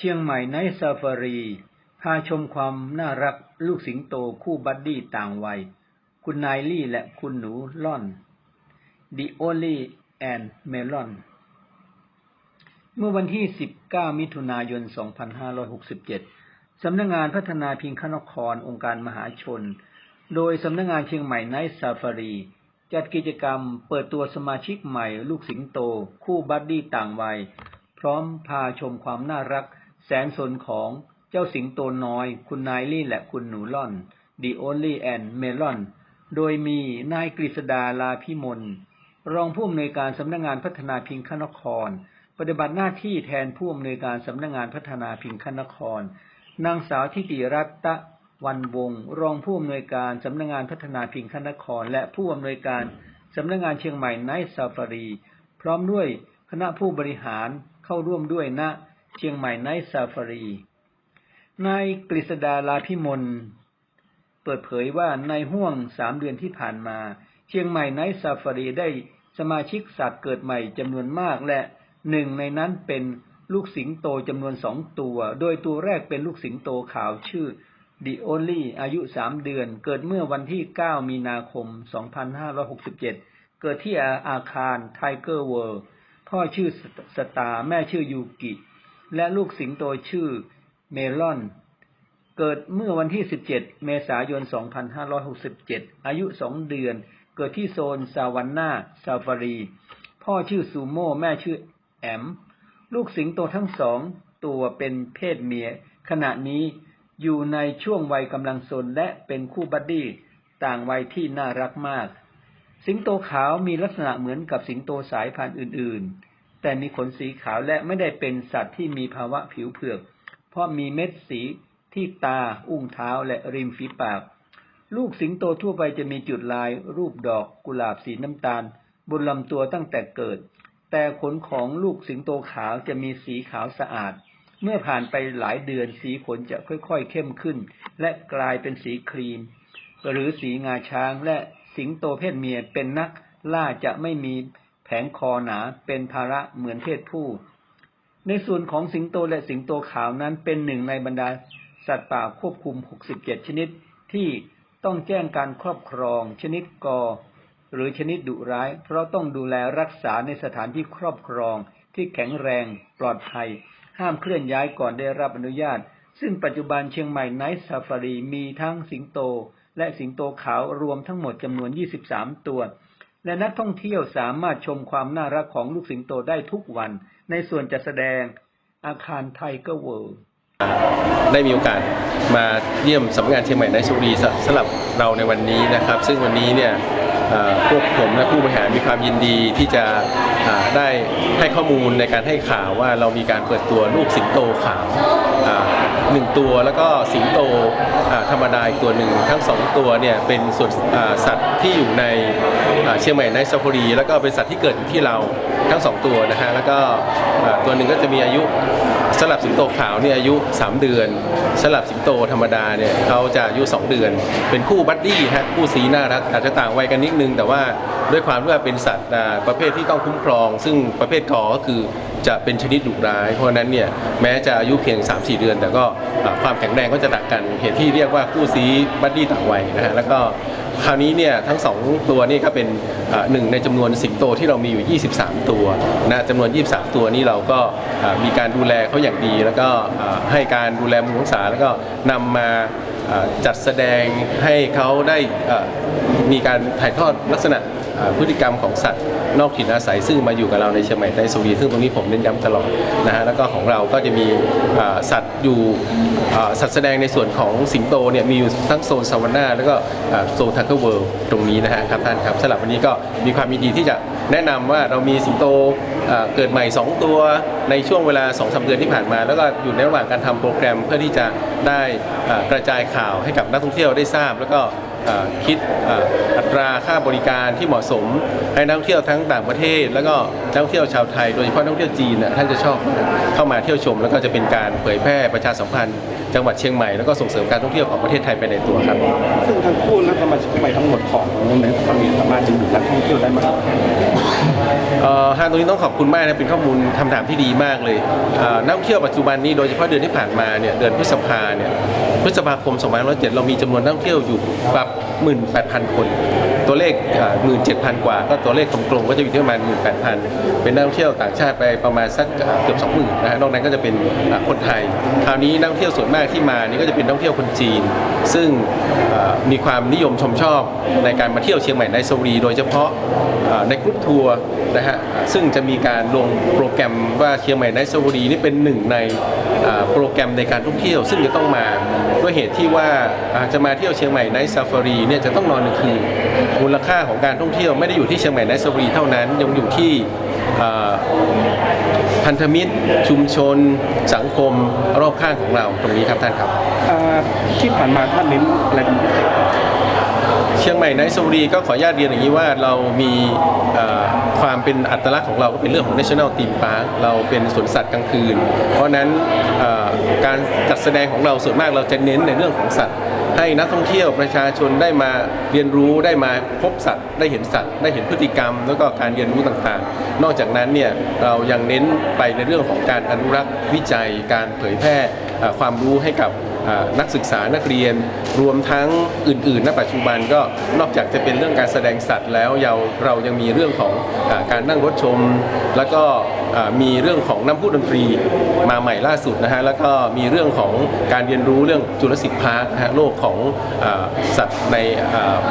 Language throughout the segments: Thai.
เชียงใหม่ไนท์ซาฟารี พาชมความน่ารักลูกสิงโตคู่บัดดี้ต่างวัย คุณนายลี่และคุณหนูล่อน The Only and Melon เมื่อวันที่ 19 มิถุนายน 2567 สำนักงานพัฒนาพิงคนครองค์การมหาชน โดยสำนักงานเชียงใหม่ไนท์ซาฟารี จัดกิจกรรมเปิดตัวสมาชิกใหม่ลูกสิงโต คู่บัดดี้ต่างวัย พร้อมพาชมความน่ารัก แสนสนของเจ้าสิงโตน้อย คุณนายลี่และคุณหนูล่อน The Only and Melon โดยมีนายกฤษดาลาพิมลรองผู้อำนวยการสำนักงานพัฒนาพิงคนคร ปฏิบัติหน้าที่แทนผู้อำนวยการสำนักงานพัฒนาพิงคนคร นางสาวทิติรัตะวันวงศ์รองผู้อำนวยการสำนักงานพัฒนาพิงคนคร และผู้อำนวยการสำนักงานเชียงใหม่ไนท์ซาฟารี พร้อมด้วยคณะผู้บริหารเข้าร่วมด้วยณ เชียงใหม่ไนท์ซาฟารี นายกฤษดาลาพิมลเปิดเผยว่าในห่วงสามเดือนที่ผ่านมา เชียงใหม่ไนท์ซาฟารีได้สมาชิกสัตว์เกิดใหม่จำนวนมากและหนึ่งในนั้นเป็นลูกสิงโตจำนวนสองตัว โดยตัวแรกเป็นลูกสิงโตขาวชื่อ The Only อายุสามเดือน เกิดเมื่อวันที่ 9 มีนาคม 2567 เกิดที่อาคาร Tiger World พ่อชื่อสตาร์แม่ชื่อยูกิ และลูกสิงโตชื่อเมลอน เกิดเมื่อวันที่ 17 เมษายน 2567 อายุ 2 เดือน เกิดที่โซนซาวันนาซาฟารี พ่อชื่อซูโม่ แม่ชื่อแอม ลูกสิงโตทั้งสองตัวเป็นเพศเมีย ขณะนี้อยู่ในช่วงวัยกำลังซนและเป็นคู่บัดดี้ต่างวัยที่น่ารักมาก สิงโตขาวมีลักษณะเหมือนกับสิงโตสายพันธุ์อื่นๆ แต่มีขนสีขาวและไม่ได้เป็นสัตว์ที่มีภาวะผิวเผือก เพราะมีเม็ดสีที่ตา อุ้งเท้าและริมฝีปาก ลูกสิงโตทั่วไปจะมีจุดลาย รูปดอกกุหลาบสีน้ำตาล บนลำตัวตั้งแต่เกิด แต่ขนของลูกสิงโตขาวจะมีสีขาวสะอาด เมื่อผ่านไปหลายเดือนสีขนจะค่อยๆเข้มขึ้น และกลายเป็นสีครีม หรือสีงาช้างและสิงโตเพศเมียเป็นนักล่าจะไม่มี แผงคอหนาเป็นภาระเหมือนเพศผู้ ในส่วนของสิงโตและสิงโตขาวนั้นเป็นหนึ่งในบรรดาสัตว์ป่าควบคุม 67 ชนิดที่ต้องแจ้งการครอบครอง ชนิดกอหรือชนิดดุร้าย เพราะต้องดูแลรักษาในสถานที่ครอบครองที่แข็งแรงปลอดภัย ห้ามเคลื่อนย้ายก่อนได้รับอนุญาต ซึ่งปัจจุบันเชียงใหม่ไนท์ซาฟารีมีทั้งสิงโต และสิงโตขาวรวมทั้งหมดจำนวน 23 ตัว และนักท่องเที่ยวสามารถชมความน่ารักของลูกสิงโตได้ทุกวัน ในส่วนจัดแสดงอาคารไทเกอร์เวิลด์ได้มีโอกาสมาเยี่ยมสำนักงานเชียงใหม่ในสุรีสำหรับเราในวันนี้นะครับ ซึ่งวันนี้เนี่ยพวกผมและผู้บริหารมีความยินดีที่จะได้ให้ข้อมูลในการให้ข่าวว่าเรามีการเปิดตัวลูกสิงโตขาว หนึ่งตัวแล้วก็สิงโตธรรมดาอีกตัวหนึ่งทั้งสองตัวเนี่ยเป็นส่วนสัตว์ที่อยู่ในเชียงใหม่ในซาฟารีแล้วก็เป็นสัตว์ที่เกิดอยู่ที่เราทั้งสองตัวนะฮะแล้วก็ตัวหนึ่งก็จะมีอายุสำหรับสิงโตขาวเนี่ยอายุ 3 เดือนสำหรับสิงโตธรรมดาเนี่ยเขาจะอายุ 2 เดือน เป็นคู่บัดดี้ฮะคู่สีน่ารักอาจจะต่างวัยกันนิดนึงแต่ว่า ด้วยความที่ว่าเป็นสัตว์ประเภทที่ต้องคุ้มครอง ซึ่งประเภทกอก็คือจะเป็นชนิดดุร้าย เพราะนั้นเนี่ยแม้จะอายุเพียง 3-4 เดือน แต่ก็ความแข็งแรงก็จะต่างกัน เหตุที่เรียกว่าคู่สีบัดดี้ต่างวัยนะฮะแล้วก็คราวนี้เนี่ยทั้งสองตัวนี่ก็เป็นหนึ่งในจำนวนสิงโตที่เรามีอยู่ 23 ตัวนะจำนวน 23 ตัวนี้เราก็มีการดูแลเขาอย่างดี แล้วก็ให้การดูแลมุงษาแล้วก็นำมาอ่าจัดแสดงให้เขาได้มีการถ่ายทอดลักษณะ พฤติกรรมของสัตว์นอกถิ่นอาศัยซึ่งมาอยู่กับเราในเชียงใหม่ในสุรีซึ่งตรงนี้ผมเน้นย้ำตลอดนะฮะแล้วก็ของเราก็จะมีสัตว์อยู่สัตว์แสดงในส่วนของสิงโตเนี่ยมีอยู่ทั้งโซนซาวาน่าแล้วก็โซนทัคเกอร์เวิลด์ตรงนี้นะฮะครับท่านครับสำหรับวันนี้ก็มีความยินดีที่จะแนะนำว่าเรามีสิงโตเกิดใหม่ 2 ตัวในช่วงเวลา2อสเดือนที่ผ่านมา แล้วก็อยู่ในระหว่างการทำโปรแกรมเพื่อที่จะได้กระจายข่าวให้กับนักท่องเที่ยวได้ทราบ แล้วก็คิด ตราค่าบริการที่เหมาะสมให้นักท่องเที่ยวทั้งต่างประเทศ แล้วก็นักท่องเที่ยวชาวไทย โดยเฉพาะนักท่องเที่ยวจีนน่ะท่านจะชอบเข้ามาเที่ยวชม แล้วก็จะเป็นการเผยแพร่ประชาสัมพันธ์ จังหวัดเชียงใหม่แล้วก็ส่งเสริมการท่องเที่ยวของประเทศไทยไปในตัวครับ ซึ่งทั้งคู่และสมาชิกใหม่ทั้งหมดของในสมีสามารถจะอยู่การท่องเที่ยวได้มากเอ่อฮานตรงนี้ต้องขอบคุณมากนะเป็นข้อมูลคำถามที่ดีมากเลยเอ่อนักท่องเที่ยวปัจจุบันนี้โดยเฉพาะเดือนที่ผ่านมาเนี่ยเดือนพฤษภาเนี่ยพฤษภาคม 2507 เรามีจำนวนนักท่องเที่ยวอยู่กับ18,000 คนตัวเลขหมื่นเจ็ดพันกว่า ก็ตัวเลขกลมๆก็จะอยู่ที่ประมาณ18,000เป็นนักท่องเที่ยวต่างชาติไปประมาณสักเอ่อเกือบ20,000นะฮะนอกนั้นก็จะเป็นคนไทยคราวนี้นักท่องเที่ยวส่วนมากที่มานี่ก็จะเป็นนักท่องเที่ยวคนจีน ซึ่งมีความนิยมชมชอบในการมาเที่ยวเชียงใหม่ในสวรีโดยเฉพาะในกรุ๊ปทัวร์นะฮะซึ่งจะมีการลงโปรแกรมว่าเชียงใหม่ในสวรีนี่เป็นหนึ่งในโปรแกรมในการท่องเที่ยว ซึ่งจะต้องมาด้วยเหตุที่ว่าอ่าจะมาเที่ยวเชียงใหม่ในซาฟารีเนี่ยจะต้องนอนหนึ่งคืน มูลค่าของการท่องเที่ยวไม่ได้อยู่ที่เชียงใหม่ในสวรีเท่านั้นยังอยู่ที่เอ่อพันธมิตรชุมชน สังคมรอบข้างของเราตรงนี้ครับท่านครับอ่าที่ผ่านมาท่านเน้นอะไรเป็นพิเศษเชียงใหม่ไนท์สวรีก็ขออนุญาตเรียนอย่างนี้ว่าเรามีเอ่อความเป็นอัตลักษณ์ของเราก็เป็นเรื่องของ National Theme Park เราเป็นสวนสัตว์กลางคืน เพราะฉะนั้นเอ่อการจัดแสดงของเราส่วนมากเราจะเน้นในเรื่องของสัตว์ ให้นักท่องเที่ยวประชาชนได้มาเรียนรู้ได้มาพบสัตว์ ได้เห็นสัตว์ ได้เห็นพฤติกรรม แล้วก็การเรียนรู้ต่างๆ นอกจากนั้นเนี่ยเรายังเน้นไปในเรื่องของการอนุรักษ์วิจัย การเผยแพร่ความรู้ให้กับ นักศึกษานักเรียน รวมทั้งอื่นๆณปัจจุบันก็นอกจากจะเป็นเรื่องการแสดงสัตว์แล้วเราเรายังมีเรื่องของอการนั่งรถชม แล้วก็มีเรื่องของน้ำพุดนตรีมาใหม่ล่าสุดนะฮะแล้วก็มีเรื่องของการเรียนรู้เรื่องจุลศิษย์พาร์คฮะโลกของอสัตว์ใน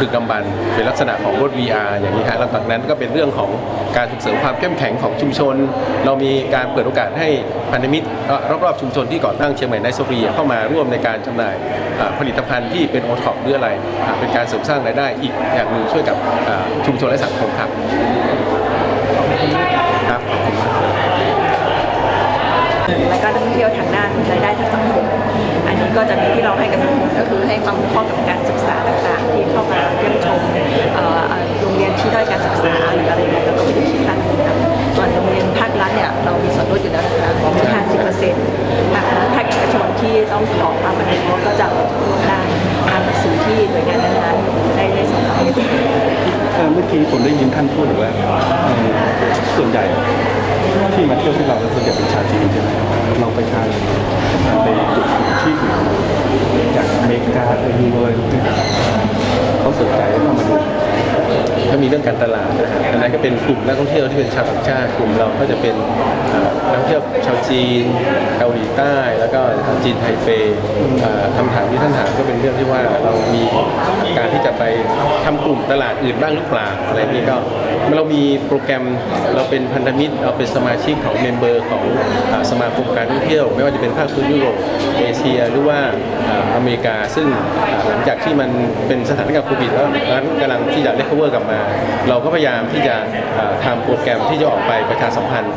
ดึกดำบรรพ์เป็นลักษณะของรถ VR อย่างนี้ฮะแล้วจากนั้นก็เป็นเรื่องของการส่งเสริมความเข้มแข็งของชุมชน เรามีการเปิดโอกาสให้พันธมิตรรอบๆชุมชนที่ก่อตั้งเชียงใหม่ไนท์โซฟีเข้ามาร่วมในการจำหน่ายอ่าผลิตภัณฑ์ที่เป็นโอท็อปหรืออะไรอ่าเป็นการเสริมสร้างรายได้อีกอย่างหนึ่งช่วยกับอ่าชุมชนและสังคมครับครับและการท่องเที่ยวทางด้านรายได้ทางสังคมอันนี้ก็จะมีที่เราให้กับสังคมก็คือให้ความรู้ข้อกับการศึกษาต่างๆ ที่เข้ามาเยี่ยมชมเอ่อเอ่อโรงเรียนที่ด้อยการศึกษาหรืออะไรอย่างเงี้ยก็ไม่ได้คิดค่านะครับส่วนโรงเรียนภาครัฐเนี่ยเรามีส่วนลดอยู่แล้วนะคะมี50เปอร์เซ็นต์ ชนที่ต้องขอความอนุเคราะห์ก็จะลดได้ตามหนังสือที่หน่วยงานนั้นๆได้ได้ส่งมาให้เอ่อเมื่อกี้ผมได้ยินท่านพูดว่าส่วนใหญ่ที่มาเที่ยวที่เราส่วนใหญ่เป็นชาวจีนใช่ไหมเราไปทานไปจุดที่จากอเมริกาไปยูโรอรพวกนี้เขาสนใจเข้ามาดู ก็มีเรื่องการตลาดนะครับอันนั้นก็เป็นกลุ่มนักท่องเที่ยวที่เป็นชาวต่างชาติกลุ่มเราก็จะเป็นเอ่อนักท่องเที่ยวชาวจีนเกาหลีใต้ แล้วก็จีนไทเปเอ่อคำถามที่ท่านถามก็เป็นเรื่องที่ว่าเรามีการที่จะไปทำกลุ่มตลาดอื่นบ้างหรือเปล่าอะไรนี้ก็ เรามีโปรแกรมเราเป็นพันธมิตรเราเป็นสมาชิกของเมมเบอร์ของสมาคมการท่องเที่ยว ไม่ว่าจะเป็นภาคพื้นยุโรปเอเชียหรือว่าอเมริกา ซึ่งหลังจากที่มันเป็นสถานการณ์โควิดแล้วนั้นกำลังที่จะเรคเวอร์กลับมา เราก็พยายามที่จะทำโปรแกรมที่จะออกไปประชาสัมพันธ์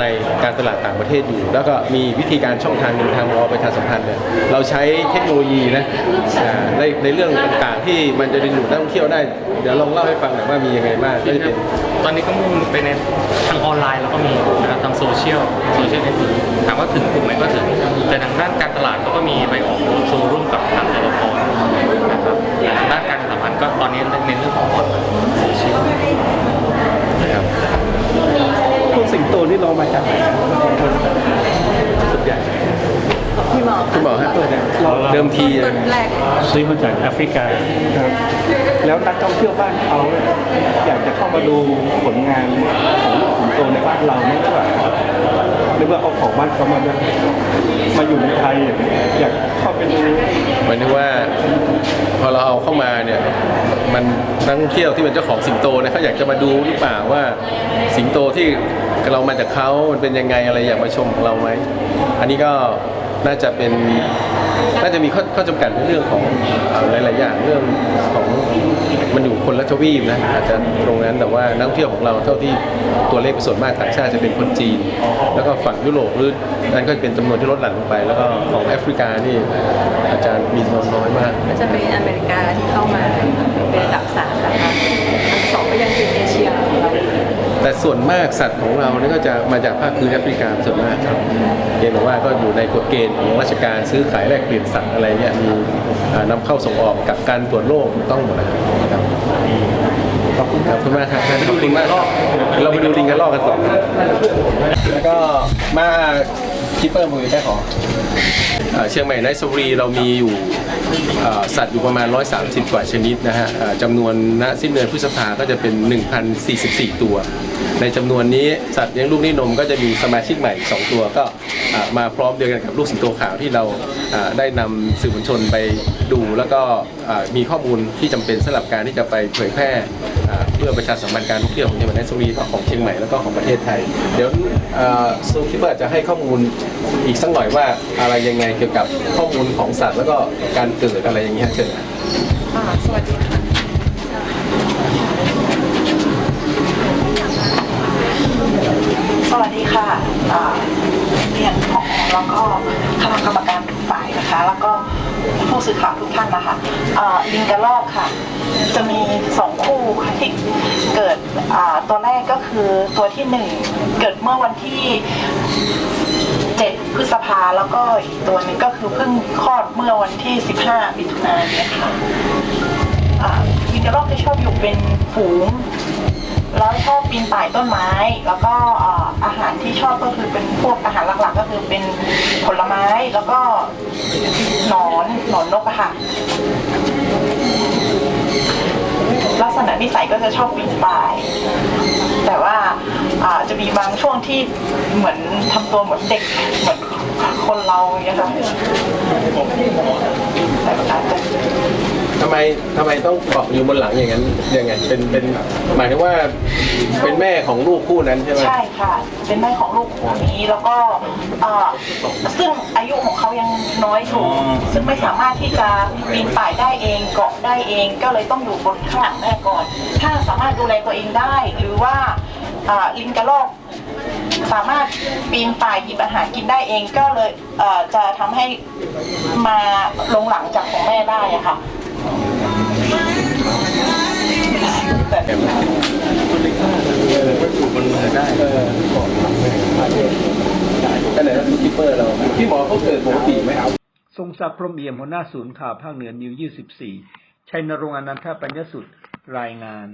ใน การตลาดต่างประเทศอยู่ แล้วก็มีวิธีการช่องทางหนึ่งทางเราประชาสัมพันธ์เนี่ยเราใช้เทคโนโลยีนะอ่าในในเรื่องต่างๆ ที่มันจะดึงดูดนักท่องเที่ยวได้ เดี๋ยวลองเล่าให้ฟังหน่อยว่ามียังไงบ้างก็จะเป็นตอนนี้ก็มุ่งไปในทางออนไลน์แล้วก็มีนะครับทางโซเชียลโซเชียลเน็ตเวิร์กถามว่าถึงกลุ่มไหนก็ถึง แต่ทางด้านการตลาดเขาก็มีไปออกโชว์ร่วมกับทางรพนะครับแต่ทางด้านการสัมพันธ์ก็ตอนนี้เน้นเรื่องของออนไลน์โซเชียล นะครับ พวกสิงโตนี่เรามาจากไหนนะส่วนใหญ่ พี่หมอ คุณหมอฮะเดิมทีต้นแรกซื้อมาจากแอฟริกาครับแล้วนักท่องเที่ยวบ้านเขาเนี่ยอยากจะเข้ามาดูผลงานของลูกสิงโตในบ้านเราไหมหรือเปล่าหรือว่าเอาของบ้านเขามาด้วยมาอยู่ในไทยอย่างเงี้ยอยากเข้าไปดูหมายถึงว่าพอเราเอาเข้ามาเนี่ยมันนักท่องเที่ยวที่เป็นเจ้าของสิงโตเนี่ยเขาอยากจะมาดูหรือเปล่าว่าสิงโตที่เรามาจากเขามันเป็นยังไงอะไรอยากมาชมของเราไหมอันนี้ก็ น่าจะเป็นน่าจะมีข้อข้อจำกัดในเรื่องของหลายๆอย่างเรื่องของมันอยู่คนละทวีปนะอาจจะตรงนั้นแต่ว่านักท่องเที่ยวของเราเท่าที่ตัวเลขเป็นส่วนมากต่างชาติจะเป็นคนจีน แล้วก็ฝั่งยุโรปหรือนั่นก็เป็นจำนวนที่ลดหลั่นลงไป แล้วก็ของแอฟริกานี่อาจจะมีจำนวนน้อยมาก ก็จะเป็นอเมริกาที่เข้ามาเป็นอันดับสามนะคะอันดับสองก็ยังเป็นเอ แต่ส่วนมากสัตว์ของเราเนี่ยก็จะมาจากภาคพื้นแอฟริกาส่วนมากครับเกณฑ์บอกว่าก็อยู่ในกฎเกณฑ์ของราชการซื้อขายแลกเปลี่ยนสัตว์อะไรเนี่ยมีอ่านำเข้าส่งออกกับการตรวจโรคถูกต้องหมดนะครับขอบคุณครับขอบคุณมากครับขอบคุณมากครับเราไปดูลิงกันลอกกันต่อแล้วก็มาคิปเปอร์มือได้ขอเอ่อเชียงใหม่ไนท์ซาฟารีเรามีอยู่เอ่อ สัตว์อยู่ประมาณ 130 กว่าชนิดนะฮะจำนวนณสิ้นเดือนพฤษภาก็จะเป็น 1,044 ตัว ในจำนวนนี้สัตว์เลี้ยงลูกนี่นมก็จะมีสมาชิกใหม่ 2 ตัวก็มาพร้อมเดียวกันกับลูกสิงโตขาวที่เราได้นำสื่อมวลชนไปดู แล้วก็มีข้อมูลที่จำเป็นสำหรับการที่จะไปเผยแพร่ พื่อประชาสัมพันธ์การท่องเที่ยวของจังหวัดนนทบุรีก็ของเชียงใหม่แล้วก็ของประเทศไทย เดี๋ยวซูคิดว่าจะให้ข้อมูลอีกสักหน่อยว่าอะไรยังไงเกี่ยวกับข้อมูลของสัตว์ แล้วก็การเกิดอะไรอย่างเงี้ยเชิญอ่าสวัสดีค่ะสวัสดีค่ะเรียนของแล้วก็คณะกรรมการทุกฝ่ายนะคะ แล้วก็ ผู้สื่อข่าวทุกท่านนะคะอิงกระรอกค่ะ จะมีสองคู่ที่เกิดตัวแรกก็คือตัวที่หนึ่งเกิดเมื่อวันที่7พฤษภาแล้วก็อีกตัวหนึงก็คือเพิ่งคลอดเมื่อวันที่ 15มิถุนายนนะค่ะอิงกระรอกจะชอบอยู่เป็นฝูง แล้วชอบปีนป่ายต้นไม้ แล้วก็อาหารที่ชอบก็คือเป็นพวกอาหารหลักๆ ก็คือเป็นผลไม้แล้วก็หนอนหนอนนกอะค่ะ ลักษณะนิสัยก็จะชอบปีนป่าย แต่ว่าจะมีบางช่วงที่เหมือนทำตัวเหมือนเด็กเหมือนคนเราอย่างเงี้ยค่ะแต่อาจจะ ทำไมทำไมต้องเกาะอยู่บนหลังอย่างนั้นยังไงเป็นเป็นหมายถึงว่าเป็นแม่ของลูกคู่นั้นใช่ไหม ใช่ค่ะ เป็นแม่ของลูกคู่นี้แล้วก็เอ่อซึ่งอายุของเขายังน้อยอยู่ซึ่งไม่สามารถที่จะปีนป่ายได้เองเกาะได้เองก็เลยต้องอยู่บนข้างหลังแม่ก่อน ถ้าสามารถดูแลตัวเองได้ หรือว่าอ่าลิงกระรอกสามารถปีนป่ายหยิบอาหารกินได้เองก็เลยเอ่อจะทำให้มาลงหลังจากของแม่ได้อะค่ะ ได้เออก็ไหนแล้วคิปเปอร์เราพี่หมอเขาเกิดปกติไหมครับทรงศักดิ์พรมเอี่ยมหัวหน้าศูนย์ข่าวภาคเหนือนิว 24 ชัยนรงค์อนันทปัญญสุดรายงาน